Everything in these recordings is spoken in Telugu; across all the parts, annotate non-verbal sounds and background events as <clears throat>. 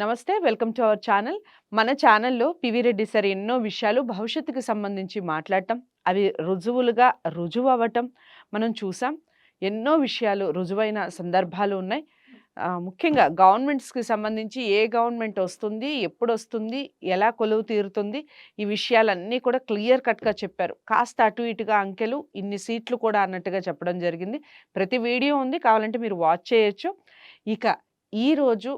నమస్తే వెల్కమ్ టు అవర్ ఛానల్. మన ఛానల్లో పివి రెడ్డి సార్ ఎన్నో విషయాలు భవిష్యత్తుకు సంబంధించి మాట్లాడటం అవి రుజువులుగా రుజువు అవ్వటం మనం చూసాం. ఎన్నో విషయాలు రుజువైన సందర్భాలు ఉన్నాయి. ముఖ్యంగా గవర్నమెంట్స్కి సంబంధించి ఏ గవర్నమెంట్ వస్తుంది ఎప్పుడు వస్తుంది ఎలా కొలువు తీరుతుంది ఈ విషయాలన్నీ కూడా క్లియర్ కట్గా చెప్పారు. కాస్త అటు ఇటుగా అంకెలు ఇన్ని సీట్లు కూడా అన్నట్టుగా చెప్పడం జరిగింది. ప్రతి వీడియో ఉంది కావాలంటే మీరు వాచ్ చేయొచ్చు. ఇక ఈరోజు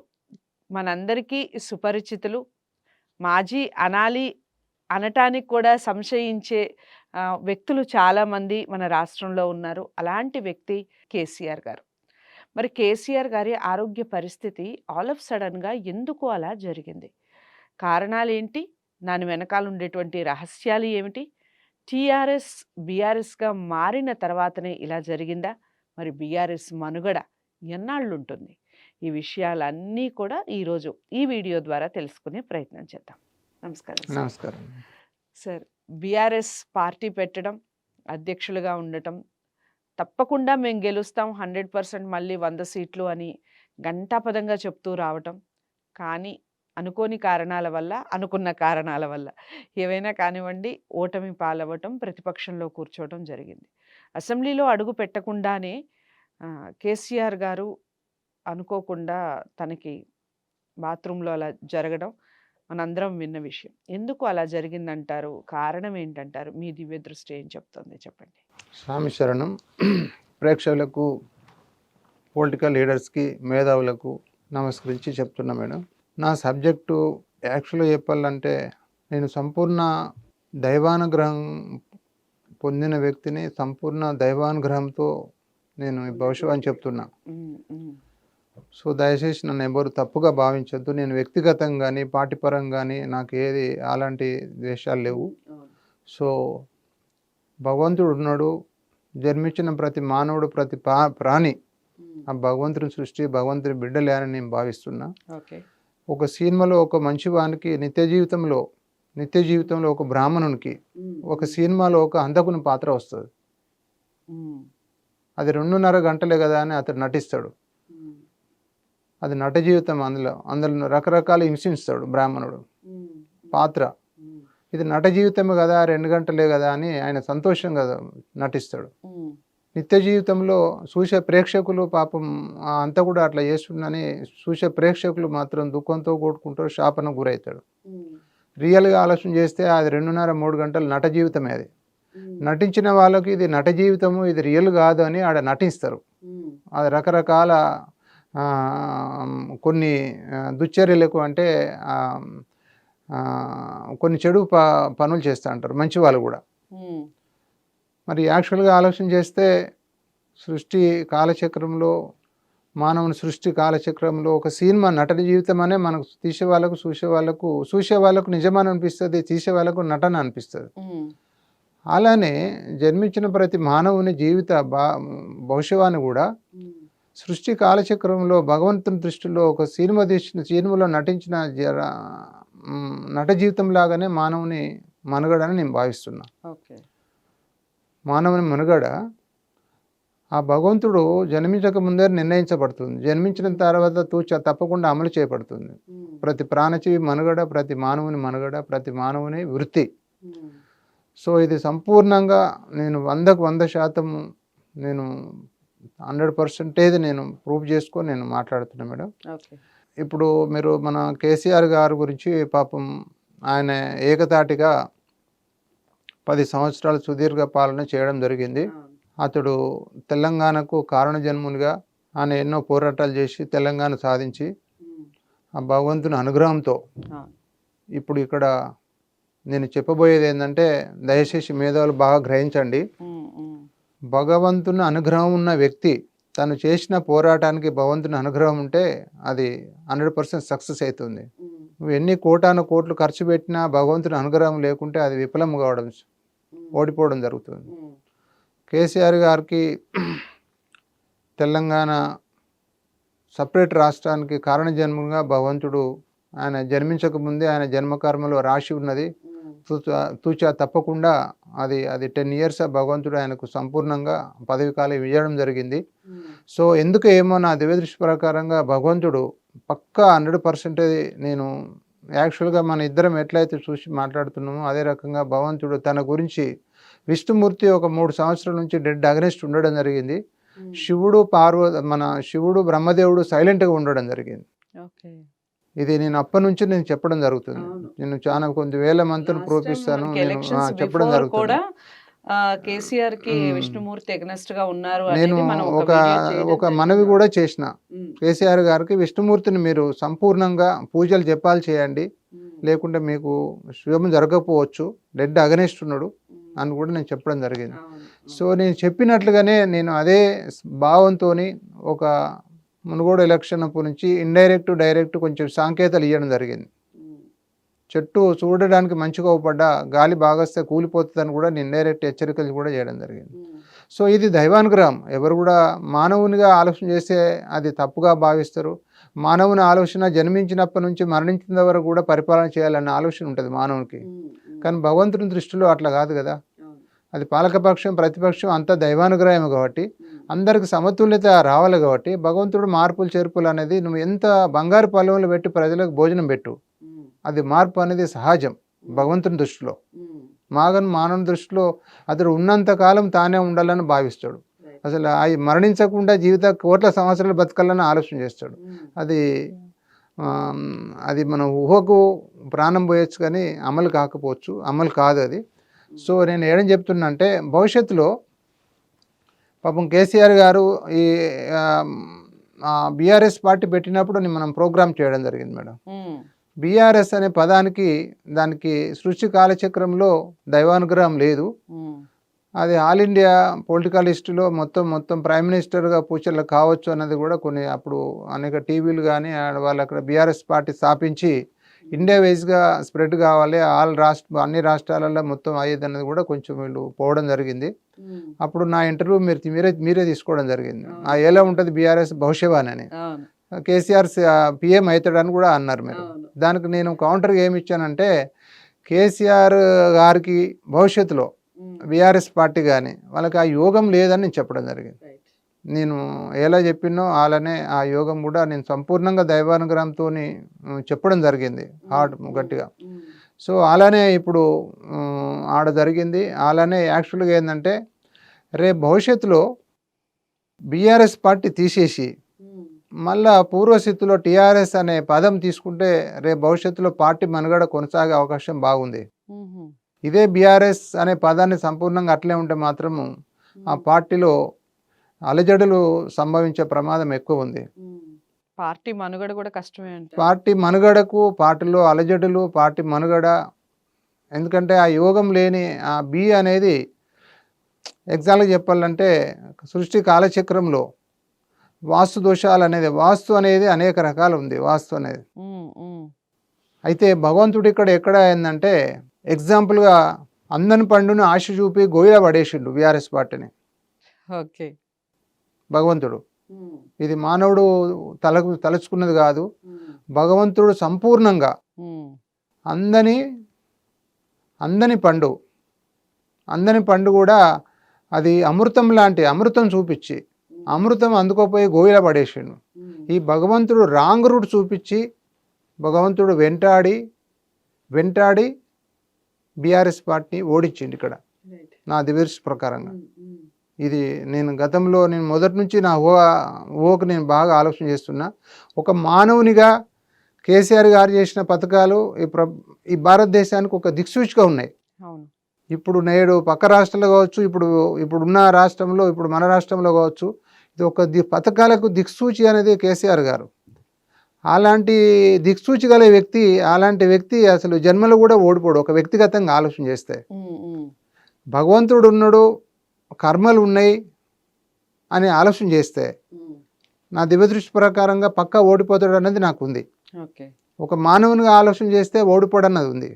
మనందరికీ సుపరిచితులు. మాజీ అనాలి అనటానికి కూడా సంశయించే వ్యక్తులు చాలామంది మన రాష్ట్రంలో ఉన్నారు. అలాంటి వ్యక్తి కేసీఆర్ గారు. మరి కేసీఆర్ గారి ఆరోగ్య పరిస్థితి ఆల్ ఆఫ్ సడన్గా ఎందుకు అలా జరిగింది? కారణాలు ఏంటి దాని వెనకాల ఉండేటువంటి రహస్యాలు ఏమిటి? టీఆర్ఎస్ బీఆర్ఎస్గా మారిన తర్వాతనే ఇలా జరిగిందా? మరి బీఆర్ఎస్ మనుగడ ఎన్నాళ్ళు ఉంటుంది ఈ విషయాలన్నీ కూడా ఈరోజు ఈ వీడియో ద్వారా తెలుసుకునే ప్రయత్నం చేద్దాం. నమస్కారం. నమస్కారం. సార్ బీఆర్ఎస్ పార్టీ పెట్టడం అధ్యక్షులుగా ఉండటం తప్పకుండా మేము గెలుస్తాం హండ్రెడ్ పర్సెంట్ మళ్ళీ వంద సీట్లు అని గంటాపదంగా చెప్తూ రావటం కానీ అనుకోని కారణాల వల్ల అనుకున్న కారణాల వల్ల ఏవైనా కానివ్వండి ఓటమి పాలవ్వటం ప్రతిపక్షంలో కూర్చోవటం జరిగింది. అసెంబ్లీలో అడుగు పెట్టకుండానే కేసీఆర్ గారు అనుకోకుండా తనకి బాత్రూంలో అలా జరగడం మనందరం విన్న విషయం. ఎందుకు అలా జరిగిందంటారు? కారణం ఏంటంటారు? మీ దివ్య దృష్టి ఏం చెప్తుంది? చెప్పండి. స్వామి శరణం. ప్రేక్షకులకు పొలిటికల్ లీడర్స్కి మేధావులకు నమస్కరించి చెప్తున్నా మేడం. నా సబ్జెక్టు యాక్చువల్గా చెప్పాలంటే నేను సంపూర్ణ దైవానుగ్రహం పొందిన వ్యక్తిని సంపూర్ణ దైవానుగ్రహంతో నేను భవిష్యత్ అని చెప్తున్నా. సో దయచేసి నన్ను ఎవరు తప్పుగా భావించొద్దు. నేను వ్యక్తిగతంగా కానీ పార్టీ పరంగా కానీ నాకు ఏది అలాంటి ద్వేషాలు లేవు. సో భగవంతుడు ఉన్నాడు. జన్మించిన ప్రతి మానవుడు ప్రతి పా ప్రాణి ఉమ్, ఆ భగవంతుని సృష్టి భగవంతుని బిడ్డలే అని నేను భావిస్తున్నా. ఒక సినిమాలో ఒక మంచి వానికి నిత్య జీవితంలో నిత్య జీవితంలో ఒక బ్రాహ్మణునికి ఉమ్, ఒక సినిమాలో ఒక హంతకుని పాత్ర వస్తుంది. ఉమ్, అది రెండున్నర గంటలే కదా అని అతడు నటిస్తాడు. అది నట జీవితం అందులో. అందులో రకరకాల హింసిస్తాడు బ్రాహ్మణుడు. పాత్ర. ఇది నట జీవితమే కదా రెండు గంటలే కదా అని ఆయన సంతోషంగా నటిస్తాడు. ఉమ్, నిత్య జీవితంలో చూసే ప్రేక్షకులు పాపం అంతా కూడా అట్లా చేస్తుండని చూసే ప్రేక్షకులు మాత్రం దుఃఖంతో కూడుకుంటారు శాపన గురవుతాడు. రియల్గా ఆలోచన చేస్తే అది రెండున్నర మూడు గంటల నట జీవితమే అది. నటించిన వాళ్ళకి ఇది నట జీవితము ఇది రియల్ కాదు అని ఆడ నటిస్తారు. అది రకరకాల కొన్ని దుశ్చర్యలకు అంటే కొన్ని చెడు ప పనులు చేస్తూ అంటారు మంచి వాళ్ళు కూడా. మరి యాక్చువల్గా ఆలోచన చేస్తే సృష్టి కాలచక్రంలో మానవుని సృష్టి కాలచక్రంలో ఒక సినిమా నటన జీవితం అనే మనకు తీసే వాళ్ళకు చూసే వాళ్ళకు చూసే వాళ్ళకు నిజమని అనిపిస్తుంది తీసే వాళ్ళకు నటన అనిపిస్తుంది. అలానే జన్మించిన ప్రతి మానవుని జీవిత బా భవిష్యవాన్ని కూడా సృష్టి కాలచక్రంలో భగవంతుని దృష్టిలో ఒక సినిమా తీసిన సినిమాలో నటించిన జర నట జీవితం లాగానే మానవుని మనుగడని నేను భావిస్తున్నా. మానవుని మనుగడ ఆ భగవంతుడు జన్మించక ముందే నిర్ణయించబడుతుంది. జన్మించిన తర్వాత తూచ తప్పకుండా అమలు చేయబడుతుంది. ప్రతి ప్రాణజీవి మనుగడ ప్రతి మానవుని మనుగడ ప్రతి మానవుని వృత్తి. సో ఇది సంపూర్ణంగా నేను వందకు వంద శాతం నేను హండ్రెడ్ పర్సెంటేజ్ నేను ప్రూవ్ చేసుకొని నేను మాట్లాడుతున్నా మేడం. ఇప్పుడు మీరు మన కేసీఆర్ గారి గురించి పాపం ఆయన ఏకతాటిగా పది సంవత్సరాలు సుదీర్ఘ పాలన చేయడం జరిగింది. అతడు తెలంగాణకు కారణ జన్మునిగా ఆయన ఎన్నో పోరాటాలు చేసి తెలంగాణ సాధించి ఆ భగవంతుని అనుగ్రహంతో. ఇప్పుడు ఇక్కడ నేను చెప్పబోయేది ఏంటంటే దయచేసి మేధావులు బాగా గ్రహించండి. భగవంతుని అనుగ్రహం ఉన్న వ్యక్తి తను చేసిన పోరాటానికి భగవంతుని అనుగ్రహం ఉంటే అది హండ్రెడ్ పర్సెంట్ సక్సెస్ అవుతుంది. నువ్వు ఎన్ని కోటాను కోట్లు ఖర్చు పెట్టినా భగవంతుని అనుగ్రహం లేకుంటే అది విఫలం కావడం ఓడిపోవడం జరుగుతుంది. కేసీఆర్ గారికి <clears throat> తెలంగాణ సపరేట్ రాష్ట్రానికి కారణ జన్మంగా భగవంతుడు ఆయన జన్మించక ముందే ఆయన జన్మకర్మలో రాసి ఉన్నది. తూచా తూచా తప్పకుండా అది అది టెన్ ఇయర్స్ భగవంతుడు ఆయనకు సంపూర్ణంగా పదవి కాలం ఇవ్వడం జరిగింది సో ఎందుకు ఏమో నా దివ్యదృష్టి ప్రకారంగా భగవంతుడు పక్కా హండ్రెడ్ పర్సెంటేజ్ నేను యాక్చువల్గా మన ఇద్దరం ఎట్లయితే చూసి మాట్లాడుతున్నామో అదే రకంగా భగవంతుడు తన గురించి విష్ణుమూర్తి ఒక మూడు సంవత్సరాల నుంచి డెడ్ అగనెస్ట్ ఉండడం జరిగింది. శివుడు పార్వ మన శివుడు బ్రహ్మదేవుడు సైలెంట్గా ఉండడం జరిగింది. ఓకే. ఇది నేను అప్పటి నుంచి నేను చెప్పడం జరుగుతుంది. నేను చాలా కొన్ని వేల మంత్రులు ప్రోపిస్తాను నేను చెప్పడం జరుగుతుంది కేసీఆర్కి. విష్ణుమూర్తి ఎగ్నెస్ట్గా ఉన్నారు నేను ఒక ఒక మనవి. కూడా చేసిన. కేసీఆర్ గారికి విష్ణుమూర్తిని మీరు సంపూర్ణంగా పూజలు జపాలు చేయండి. లేకుంటే మీకు శుభం జరగకపోవచ్చు డెడ్ అగనెస్ట్ ఉన్నాడు. అని కూడా నేను చెప్పడం జరిగింది. సో నేను చెప్పినట్లుగానే నేను అదే భావంతో ఒక మునుగోడు ఎలక్షన్ అప్పటి నుంచి ఇండైరెక్ట్ డైరెక్ట్ కొంచెం సాంకేతాలు ఇవ్వడం జరిగింది. చెట్టు చూడడానికి మంచిగా అవుపడ్డా గాలి బాగొస్తే కూలిపోతుందని కూడా నేను ఇండైరెక్ట్ హెచ్చరికలు కూడా చేయడం జరిగింది. సో ఇది దైవానుగ్రహం ఎవరు కూడా మానవునిగా ఆలోచన చేస్తే అది తప్పుగా భావిస్తారు మానవుని ఆలోచన జన్మించినప్పటి నుంచి మరణించిన వరకు కూడా పరిపాలన చేయాలన్న ఆలోచన ఉంటుంది మానవునికి. కానీ భగవంతుని దృష్టిలో అట్లా కాదు కదా. అది పాలకపక్షం ప్రతిపక్షం అంతా దైవానుగ్రహం కాబట్టి. అందరికి సమతుల్యత రావాలి కాబట్టి భగవంతుడు మార్పులు చేర్పులు అనేది నువ్వు ఎంత బంగారు పొలంలో పెట్టి ప్రజలకు భోజనం పెట్టు. అది మార్పు అనేది సహజం భగవంతుని దృష్టిలో. మాగన్ మానవుని దృష్టిలో అతడు ఉన్నంత కాలం తానే ఉండాలని భావిస్తాడు. అసలు అవి మరణించకుండా జీవిత కోట్ల సంవత్సరాలు బతకాలని ఆలోచన చేస్తాడు. అది అది మన ఊహకు ప్రాణం పోయొచ్చు కానీ అమలు కాకపోవచ్చు అమలు కాదు అది సో నేను ఏం చెప్తున్నా అంటే భవిష్యత్తులో పాపం కేసీఆర్ గారు ఈ బీఆర్ఎస్ పార్టీ పెట్టినప్పుడు మనం ప్రోగ్రామ్ చేయడం జరిగింది మేడం. బీఆర్ఎస్ అనే పదానికి దానికి సృష్టి కాలచక్రంలో దైవానుగ్రహం లేదు. అది ఆల్ ఇండియా పొలిటికల్ హిస్టరీలో మొత్తం మొత్తం ప్రైమ్ మినిస్టర్గా పూచర్లు కావచ్చు అన్నది కూడా కొన్ని అప్పుడు అనేక టీవీలు కానీ వాళ్ళు అక్కడ బీఆర్ఎస్ పార్టీ స్థాపించి ఇండియా వైజ్గా స్ప్రెడ్ కావాలి. ఆల్ రాష్ట్ర అన్ని రాష్ట్రాలలో మొత్తం అయ్యేది అన్నది కూడా కొంచెం వీళ్ళు పోవడం జరిగింది. అప్పుడు నా ఇంటర్వ్యూ మీరు మీరే మీరే తీసుకోవడం జరిగింది. ఆ ఎలా ఉంటుంది బీఆర్ఎస్ భవిష్యవాణి అని కేసీఆర్ పిఎం అవుతాడని కూడా అన్నారు మీరు. దానికి నేను కౌంటర్గా ఏమి ఇచ్చానంటే కేసీఆర్ గారికి భవిష్యత్తులో. బీఆర్ఎస్ పార్టీ కానీ వాళ్ళకి ఆ యోగం లేదని నేను చెప్పడం జరిగింది. నేను ఎలా చెప్పినో అలానే ఆ యోగం కూడా నేను సంపూర్ణంగా దైవానుగ్రహంతో చెప్పడం జరిగింది హార్డ్ గట్టిగా. సో అలానే ఇప్పుడు ఆడ జరిగింది అలానే యాక్చువల్గా ఏంటంటే రేపు భవిష్యత్తులో బీఆర్ఎస్ పార్టీ తీసేసి. మళ్ళా పూర్వస్థితిలో టీఆర్ఎస్ అనే పదం తీసుకుంటే రేపు భవిష్యత్తులో పార్టీ మనుగడ కొనసాగే అవకాశం బాగుంది. ఇదే బీఆర్ఎస్ అనే పదాన్ని సంపూర్ణంగా అట్లే ఉంటే మాత్రము ఆ పార్టీలో అలజడులు సంభవించే ప్రమాదం ఎక్కువ ఉంది. పార్టీ మనుగడ కూడా కష్టమే పార్టీ మనుగడకు పార్టీలో అలజడులు పార్టీ మనుగడ ఎందుకంటే ఆ యోగం లేని ఆ బి అనేది ఎగ్జాంపుల్గా చెప్పాలంటే సృష్టి కాలచక్రంలో వాస్తు దోషాలు అనేది వాస్తు అనేది అనేక రకాలు ఉంది వాస్తు అనేది. అయితే భగవంతుడు ఇక్కడ ఎక్కడ ఏంటంటే ఎగ్జాంపుల్గా అందని పండును ఆశ చూపి గోయిల పడేసిండు బీఆర్ఎస్ పార్టీని. ఓకే. భగవంతుడు. ఇది మానవుడు తలకు తలుచుకున్నది కాదు. భగవంతుడు సంపూర్ణంగా. అందని అందని పండు అందని పండు కూడా అది అమృతం లాంటి అమృతం చూపించి అమృతం అందుకోపోయి గోయిల పడేసిండు. ఈ భగవంతుడు రాంగ్ రూట్ చూపించి భగవంతుడు వెంటాడి వెంటాడి బీఆర్ఎస్ పార్టీ ఓడించిండు ఇక్కడ. నా దివర్స్ ప్రకారంగా. ఇది నేను గతంలో నేను మొదటి నుంచి నా ఊహ ఊహకు నేను బాగా ఆలోచన చేస్తున్నా. ఒక మానవునిగా కేసీఆర్ గారు చేసిన పథకాలు ఈ ప్ర ఈ భారతదేశానికి ఒక దిక్సూచిగా ఉన్నాయి. ఇప్పుడు నేడు పక్క రాష్ట్రాల్లో కావచ్చు ఇప్పుడు ఇప్పుడు ఉన్న రాష్ట్రంలో ఇప్పుడు మన రాష్ట్రంలో కావచ్చు ఇది ఒక ది పథకాలకు దిక్సూచి అనేది కేసీఆర్ గారు. అలాంటి దిక్సూచి గల వ్యక్తి అలాంటి వ్యక్తి అసలు జన్మలో కూడా ఓడిపోడు ఒక వ్యక్తిగతంగా ఆలోచన చేస్తే. భగవంతుడు ఉన్నాడు కర్మలు ఉన్నాయి అని ఆలోచన చేస్తే. నా దివ్యదృష్టి ప్రకారంగా పక్కా ఓడిపోతాడు అన్నది నాకు ఉంది ఒక మానవునిగా ఆలోచన చేస్తే ఓడిపోడు అన్నది ఉంది.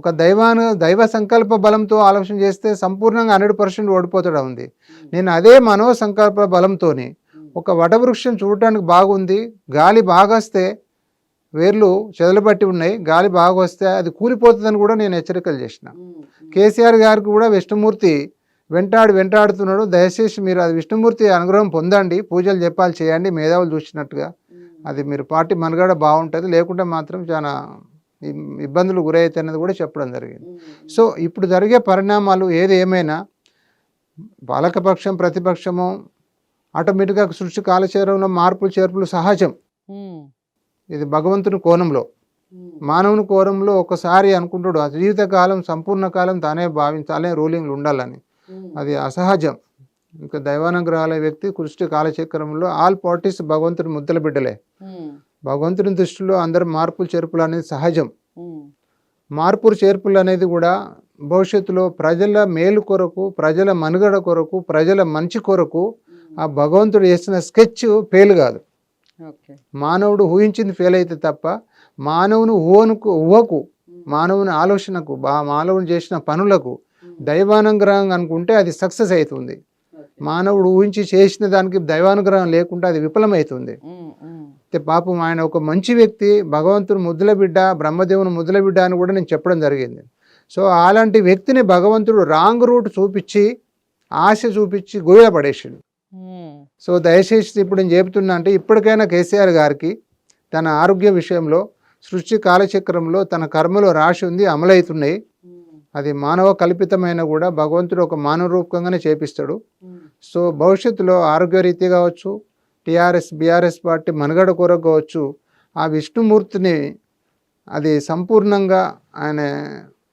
ఒక దైవాను దైవ సంకల్ప బలంతో ఆలోచన చేస్తే సంపూర్ణంగా హండ్రెడ్ పర్సెంట్ ఓడిపోతాడు ఉంది. నేను అదే మనో సంకల్ప బలంతోని ఒక వటవృక్షం చూడటానికి బాగుంది గాలి బాగా వస్తే వేర్లు చెదలబట్టి ఉన్నాయి గాలి బాగా వస్తే అది కూలిపోతుందని కూడా నేను హెచ్చరికలు చేసిన. కేసీఆర్ గారికి కూడా విష్ణుమూర్తి వెంటాడు వెంటాడుతున్నాడు. దయచేసి మీరు అది విష్ణుమూర్తి అనుగ్రహం పొందండి. పూజలు చెప్పాలి చేయండి. మేధావులు చూసినట్టుగా అది మీరు పార్టీ మనుగడ బాగుంటుంది. లేకుంటే మాత్రం చాలా ఇబ్- ఇబ్బందులు అనేది కూడా చెప్పడం జరిగింది. సో ఇప్పుడు జరిగే పరిణామాలు ఏది ఏమైనా పాలకపక్షం ప్రతిపక్షము ఆటోమేటిక్గా సృష్టి కాలచేరంలో మార్పులు చేర్పులు సహజం. ఇది భగవంతుని కోణంలో. మానవుని కోణంలో ఒకసారి అనుకుంటాడు ఆ జీవితకాలం సంపూర్ణ కాలం తానే భావించాలే రూలింగ్లు ఉండాలని. అది అసహజం. ఇంకా దైవానుగ్రహాల వ్యక్తి కృష్టి కాలచక్రంలో ఆల్ పార్టీస్ భగవంతుని ముద్దల బిడ్డలే. ఉమ్, భగవంతుని దృష్టిలో అందరు మార్పులు చేర్పులు అనేది సహజం. ఉమ్, మార్పులు చేర్పులు అనేది కూడా భవిష్యత్తులో ప్రజల మేలు కొరకు ప్రజల మనుగడ కొరకు ప్రజల మంచి కొరకు ఆ భగవంతుడు వేసిన స్కెచ్ ఫెయిల్ కాదు. మానవుడు ఊహించింది ఫెయిల్ అయితే తప్ప మానవుని ఊహనుకు ఊహకు మానవుని ఆలోచనకు బా మానవుని చేసిన పనులకు దైవానుగ్రహం అనుకుంటే అది సక్సెస్ అవుతుంది. మానవుడు ఊహించి చేసిన దానికి దైవానుగ్రహం లేకుంటే అది విఫలమవుతుంది. అయితే పాపం ఆయన ఒక మంచి వ్యక్తి భగవంతుడు ముద్దుల బిడ్డ బ్రహ్మదేవుని ముద్దుల బిడ్డ అని కూడా నేను చెప్పడం జరిగింది. సో అలాంటి వ్యక్తిని భగవంతుడు రాంగ్ రూట్ చూపించి ఆశ చూపించి గోయ పడేసాడు. సో దయచేసి ఇప్పుడు నేను చెబుతున్నా అంటే ఇప్పటికైనా కేసీఆర్ గారికి తన ఆరోగ్య విషయంలో సృష్టి కాలచక్రంలో తన కర్మలో రాసి ఉంది అమలవుతున్నాయి. అది మానవ కల్పితమైన కూడా భగవంతుడు ఒక మానవ రూపకంగానే చేపిస్తాడు. సో భవిష్యత్తులో ఆరోగ్యరీతి కావచ్చు టీఆర్ఎస్ బీఆర్ఎస్ పార్టీ మనుగడ కొరకు కావచ్చు ఆ విష్ణుమూర్తిని అది సంపూర్ణంగా ఆయన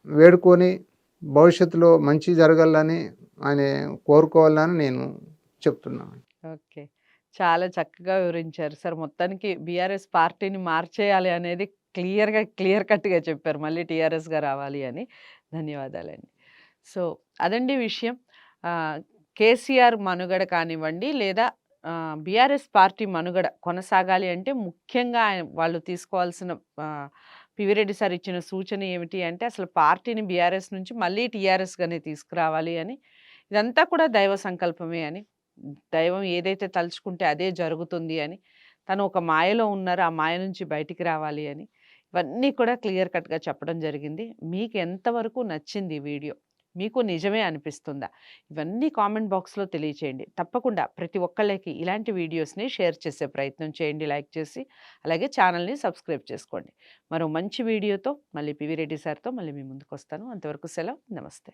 వేడుకొని భవిష్యత్తులో మంచి జరగాలని ఆయన కోరుకోవాలని నేను చెప్తున్నాను. ఓకే. చాలా చక్కగా వివరించారు. సార్ మొత్తానికి బీఆర్ఎస్ పార్టీని మార్చేయాలి అనేది క్లియర్గా క్లియర్ కట్గా చెప్పారు. మళ్ళీ టీఆర్ఎస్గా రావాలి అని. ధన్యవాదాలండి. సో అదండి విషయం. కేసీఆర్ మనుగడ కానివ్వండి లేదా బీఆర్ఎస్ పార్టీ మనుగడ కొనసాగాలి అంటే ముఖ్యంగా ఆయన వాళ్ళు తీసుకోవాల్సిన పివిరెడ్డి సార్ ఇచ్చిన సూచన ఏమిటి అంటే అసలు పార్టీని బీఆర్ఎస్ నుంచి మళ్ళీ టీఆర్ఎస్గానే తీసుకురావాలి అని. ఇదంతా కూడా దైవ సంకల్పమే అని. దైవం ఏదైతే తలుచుకుంటే అదే జరుగుతుంది అని. తను ఒక మాయలో ఉన్నారు ఆ మాయ నుంచి బయటికి రావాలి అని. ఇవన్నీ కూడా క్లియర్ కట్గా చెప్పడం జరిగింది. మీకు ఎంతవరకు నచ్చింది వీడియో? మీకు నిజమే అనిపిస్తుందా? ఇవన్నీ కామెంట్ బాక్స్లో తెలియచేయండి. తప్పకుండా ప్రతి ఒక్కళ్ళకి ఇలాంటి వీడియోస్ని షేర్ చేసే ప్రయత్నం చేయండి లైక్ చేసి అలాగే ఛానల్ని సబ్స్క్రైబ్ చేసుకోండి. మరో మంచి వీడియోతో మళ్ళీ పివి రెడ్డి సార్తో మళ్ళీ మీ ముందుకు వస్తాను. అంతవరకు సెలవు. నమస్తే.